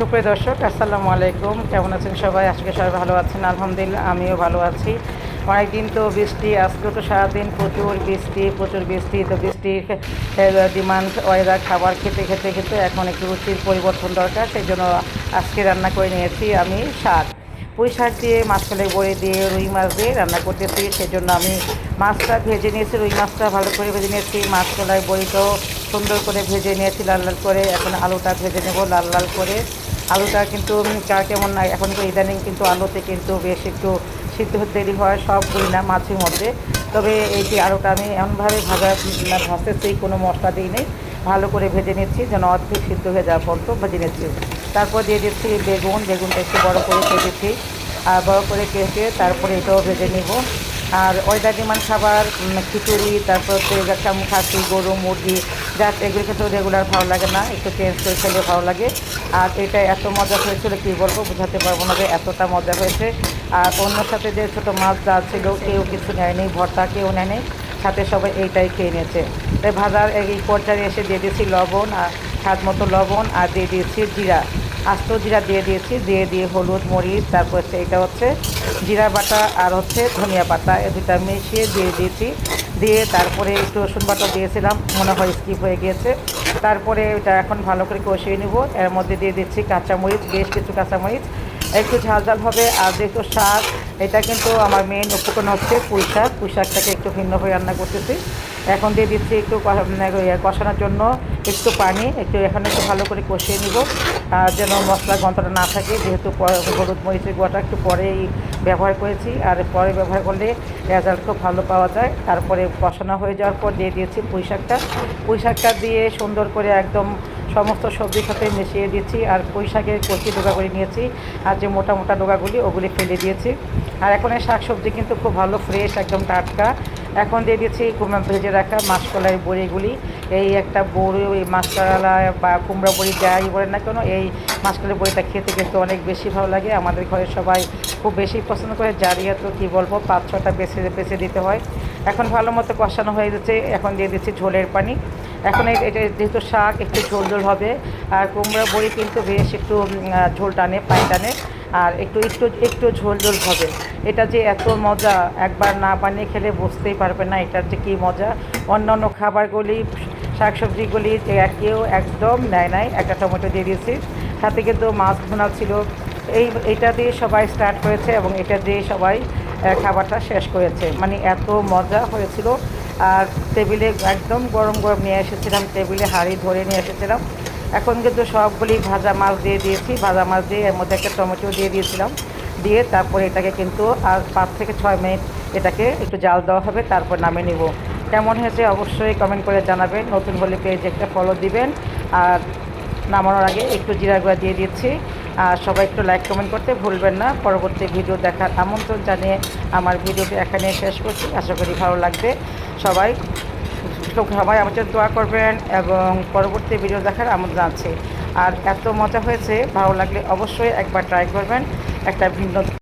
সুপ্রিয় দর্শক, আসসালামু আলাইকুম। কেমন আছেন সবাই? আজকে সবাই ভালো আছেন। আলহামদুলিল্লাহ, আমিও ভালো আছি। অনেকদিন তো বৃষ্টি, আজকে তো সারাদিন প্রচুর বৃষ্টি প্রচুর বৃষ্টি, তো বৃষ্টির ডিমান্ড ওয়েদার খাবার খেতে খেতে খেতে এখন একটু রুচির পরিবর্তন দরকার, সেই জন্য আজকে রান্না করে নিয়েছি আমি শাক। পুঁই শাক দিয়ে মাছকলাই বড়ি দিয়ে, রুই মাছ দিয়ে রান্না করতেছি সেই জন্য আমি মাছটা ভেজে নিয়েছি, রুই মাছটা ভালো করে ভেজে নিয়েছি। মাছকলাই বড়িটাও সুন্দর করে ভেজে নিয়েছি, লাল লাল করে। এখন আলুটা ভেজে নেব লাল লাল করে। আলুটা কিন্তু কার কেমন না এখন তো ইদানিং কিন্তু আলুতে কিন্তু বেশ একটু সিদ্ধ হতে দেরি হয় সবগুলি না মাছের মধ্যে। তবে এই যে আলুটা আমি এমনভাবে ভাজা ভাজতেছি, কোনো মশলা দিই নেই। ভালো করে ভেজে নিচ্ছি, যেন অর্ধেক সিদ্ধ হয়ে যাওয়া পর্যন্ত ভেজে নিচ্ছি। তারপর দিয়ে দিচ্ছি বেগুন, বেগুনটা একটু বড় করে কেটেছি। আর বড় করে কেটে তারপরে এটাও ভেজে নিব। আর ওয়েদার ডিমান্ড খাবার খিচুড়ি, তারপর খাসি গরু মুরগি যা এগুলো কিন্তু রেগুলার ভালো লাগে না, একটু চেঞ্জ করে খেলে ভালো লাগে। আর এটা এত মজা হয়েছিল, কী বলব, বোঝাতে পারব না যে এতটা মজা হয়েছে। আর অন্য সাথে যে ছোটো মাছ যা ছিল, কেউ কিছু নেয়নি, ভর্তা কেউ নেয়নি, সাথে সবাই এইটাই খেয়ে নিয়েছে। তাই ভাজার এই পর্যায়ে এসে দিয়ে দিয়েছি লবণ আর স্বাদ মতো লবণ আর দিয়ে দিয়েছি জিরা। আস্ত জিরা দিয়ে দিয়েছি, দিয়ে দিয়ে হলুদ, মরিচ, তারপর হচ্ছে এটা হচ্ছে জিরা বাটা আর হচ্ছে ধনিয়া পাতা এই দুটা মিশিয়ে দিয়ে দিয়েছি। দিয়ে তারপরে একটু রসুন বাটা দিয়েছিলাম, মনে হয় স্কিপ হয়ে গিয়েছে। তারপরে এটা এখন ভালো করে কষিয়ে নিব। এর মধ্যে দিয়ে দিচ্ছি কাঁচামরিচ, বেশ কিছু কাঁচামরিচ। একটু ঝাল ঝাল হবে আর যেহেতু শাক, এটা কিন্তু আমার মেন উপকরণ হচ্ছে পুঁই শাক। পুঁই শাকটাকে একটু ভিন্নভাবে রান্না করতেছি। এখন দিয়ে দিচ্ছি একটু ইয়ে কষানোর জন্য একটু পানি, একটু এখানে একটু ভালো করে কষিয়ে নিব যেন মশলা গন্ধটা না থাকে, যেহেতু হলুদ মরিচের গুঁড়াটা একটু পরেই ব্যবহার করেছি, আর পরে ব্যবহার করলে রেজাল্ট খুব ভালো পাওয়া যায়। তারপরে কষানো হয়ে যাওয়ার পর দিয়ে দিয়েছি পুঁই শাকটা। পুঁই শাকটা দিয়ে সুন্দর করে একদম সমস্ত সবজির সাথে মিশিয়ে দিচ্ছি, আর পুঁই শাকের কচি ডোকা করে নিয়েছি, আর যে মোটা মোটা ডোকাগুলি ওগুলি ফেলে দিয়েছি। আর এখন এই শাক সবজি কিন্তু খুব ভালো, ফ্রেশ, একদম টাটকা। এখন দিয়ে কুমড়া ভেজে রাখা মাসকলাই বড়িগুলি। এই একটা বড়ি ওই মাসকলা বা কুমড়া বড়ি যাই বলেন না কেন, এই মাসকলাই বড়িটা খেতে কিন্তু অনেক বেশি ভালো লাগে। আমাদের ঘরে সবাই খুব বেশি পছন্দ করে জারিয়া তো কী বলব, পাঁচ ছটা বেছে বেছে দিতে হয়। এখন ভালো মতো কষানো হয়ে যাচ্ছে এখন দিয়ে দিচ্ছি ঝোলের পানি। এখন এটা যেহেতু শাক, একটু ঝোল ঝোল হবে। আর কুমড়া বড়ি কিন্তু বেশ একটু ঝোল টানে, পানি টানে। আর একটু একটু একটু ঝোল ঝোল হবে। এটা যে এত মজা, একবার না বানিয়ে খেলে বুঝতেই পারবে না এটার যে কী মজা। অন্যান্য খাবারগুলি, শাকসবজিগুলি কেউ একদম নেয় নাই, একটা টমেটো দিয়ে দিয়েছি। সাথে কিন্তু মাছ ভুনা ছিল। এই, এটা দিয়ে সবাই স্টার্ট করেছে এবং এটা দিয়ে সবাই খাবারটা শেষ করেছে। মানে এত মজা হয়েছিল। আর টেবিলে একদম গরম গরম নিয়ে এসেছিলাম। টেবিলে হাঁড়ি ধরে নিয়ে এসেছিলাম। এখন কিন্তু সবগুলি ভাজা মাছ দিয়ে দিয়েছি। ভাজা মাছ দিয়ে এর মধ্যে একটা টমেটো দিয়ে দিয়েছিলাম। দিয়ে তারপরে এটাকে কিন্তু আর পাঁচ থেকে ছয় মিনিট এটাকে একটু জাল দেওয়া হবে, তারপর নামিয়ে নিব। কেমন হয়েছে অবশ্যই কমেন্ট করে জানাবেন। নতুন হলে পেজ একটা ফলো দিবেন। আর নামানোর আগে একটু জিরা গুঁড়া দিয়ে দিচ্ছি। আর সবাই একটু লাইক কমেন্ট করতে ভুলবেন না। পরবর্তী ভিডিও দেখার আমন্ত্রণ জানিয়ে আমার ভিডিওটি এখানে শেষ করছি। আশা করি ভালো লাগবে। সবাই সবাই আমাদের দোয়া করবেন এবং পরবর্তী ভিডিও দেখার আমন্ত্রণ আছে আর এত মজা হয়েছে, ভালো লাগলে অবশ্যই একবার ট্রাই করবেন। একটা ভিন্ন